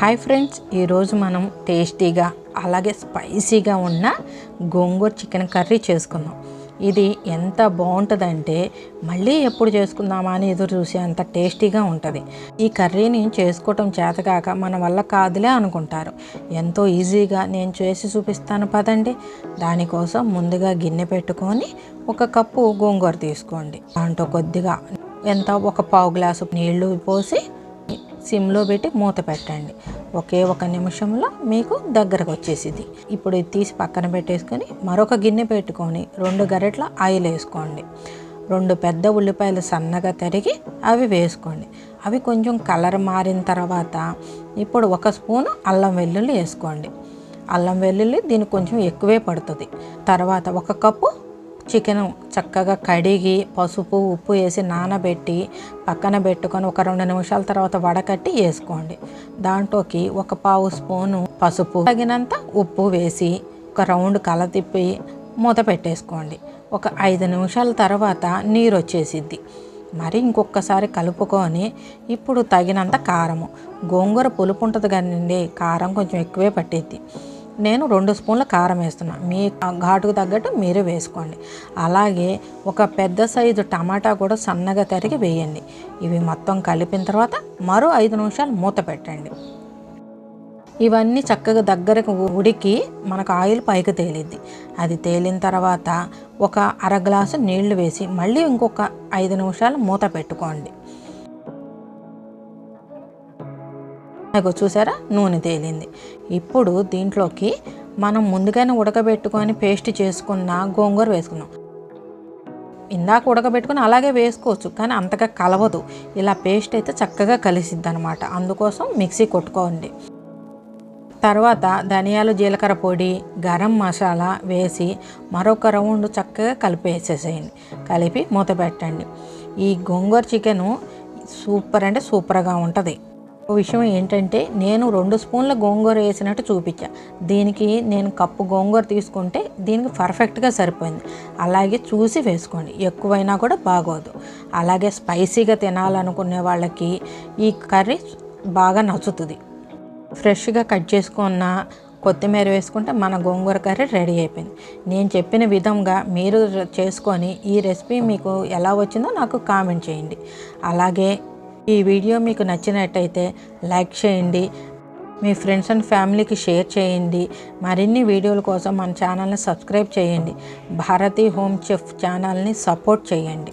Hi friends ఈరోజు మనం టేస్టీగా అలాగే స్పైసీగా ఉన్న గోంగూర చికెన్ కర్రీ చేసుకుందాం. ఇది ఎంత బాగుంటుందంటే మళ్ళీ ఎప్పుడు చేసుకుందామా అని ఎదురు చూసి అంత టేస్టీగా ఉంటుంది. ఈ కర్రీని చేసుకోవటం చేతకాక మన వల్ల కాదులే అనుకుంటారు. ఎంతో ఈజీగా నేను చేసి చూపిస్తాను పదండి. దానికోసం ముందుగా గిన్నె పెట్టుకొని ఒక కప్పు గోంగూర తీసుకోండి. దాంట్లో కొద్దిగా ఎంత ఒక పావు గ్లాసు నీళ్ళు పోసి సిమ్లో పెట్టి మూత పెట్టండి. ఒకే ఒక నిమిషంలో మీకు దగ్గరకు వచ్చేసింది ఇప్పుడు ఇది తీసి పక్కన పెట్టేసుకొని మరొక గిన్నె పెట్టుకొని రెండు గరెట్ల ఆయిల్ వేసుకోండి. రెండు పెద్ద ఉల్లిపాయలు సన్నగా తరిగి అవి వేసుకోండి. అవి కొంచెం కలర్ మారిన తర్వాత ఇప్పుడు ఒక స్పూను అల్లం వెల్లుల్లి వేసుకోండి. అల్లం వెల్లుల్లి దీనికి కొంచెం ఎక్కువే పడుతుంది. తర్వాత ఒక కప్పు చికెన్ చక్కగా కడిగి పసుపు ఉప్పు వేసి నానబెట్టి పక్కన పెట్టుకొని ఒక రెండు నిమిషాల తర్వాత వడకట్టి వేసుకోండి. దాంట్లోకి ఒక పావు స్పూను పసుపు తగినంత ఉప్పు వేసి ఒక రౌండ్ కల తిప్పి మూత పెట్టేసుకోండి. ఒక ఐదు నిమిషాల తర్వాత నీరు వచ్చేసిద్ది. మరి ఇంకొకసారి కలుపుకొని ఇప్పుడు తగినంత కారము. గోంగూర పులుపు ఉంటుంది కానీ కారం కొంచెం ఎక్కువే పట్టిద్ది. నేను రెండు స్పూన్ల కారం వేస్తున్నాను మీ ఘాటుకు తగ్గట్టు మీరు వేసుకోండి. అలాగే ఒక పెద్ద సైజు టమాటా కూడా సన్నగా తరిగి వేయండి. ఇవి మొత్తం కలిపిన తర్వాత మరో ఐదు నిమిషాలు మూత పెట్టండి. ఇవన్నీ చక్కగా దగ్గరకు ఉడికి మనకు ఆయిల్ పైకి తేలిద్ది. అది తేలిన తర్వాత ఒక అర గ్లాసు నీళ్ళు వేసి మళ్ళీ ఇంకొక ఐదు నిమిషాలు మూత పెట్టుకోండి. నాకు చూసారా? నూనె తేలింది. ఇప్పుడు దీంట్లోకి మనం ముందుగానే ఉడకబెట్టుకొని పేస్ట్ చేసుకున్న గోంగూర వేసుకున్నాం ఇందాక ఉడకబెట్టుకుని అలాగే వేసుకోవచ్చు కానీ అంతగా కలవదు. ఇలా పేస్ట్ అయితే చక్కగా కలిసిద్ది అనమాట అందుకోసం మిక్సీ కొట్టుకోండి. తర్వాత ధనియాలు జీలకర్ర పొడి గరం మసాలా వేసి మరొక రౌండ్ చక్కగా కలిపేసేసేయండి. కలిపి మూత పెట్టండి. ఈ గోంగూర చికెను సూపర్ అంటే సూపర్గా ఉంటుంది. విషయం ఏంటంటే నేను రెండు స్పూన్ల గోంగూర వేసినట్టు చూపించా. దీనికి నేను కప్పు గోంగూర తీసుకుంటే దీనికి పర్ఫెక్ట్గా సరిపోయింది. అలాగే చూసి వేసుకోండి. ఎక్కువైనా కూడా బాగోదు. అలాగే స్పైసీగా తినాలనుకునే వాళ్ళకి ఈ కర్రీ బాగా నచ్చుతుంది. ఫ్రెష్గా కట్ చేసుకున్న కొత్తిమీర వేసుకుంటే మన గోంగూర కర్రీ రెడీ అయిపోయింది. నేను చెప్పిన విధంగా మీరు చేసుకొని ఈ రెసిపీ మీకు ఎలా వచ్చిందో నాకు కామెంట్ చేయండి. అలాగే ఈ వీడియో మీకు నచ్చినట్టయితే లైక్ చేయండి. మీ ఫ్రెండ్స్ అండ్ ఫ్యామిలీకి షేర్ చేయండి. మరిన్ని వీడియోల కోసం మన ఛానల్ని సబ్స్క్రైబ్ చేయండి. భారతీ హోమ్ చెఫ్ ఛానల్ని సపోర్ట్ చేయండి.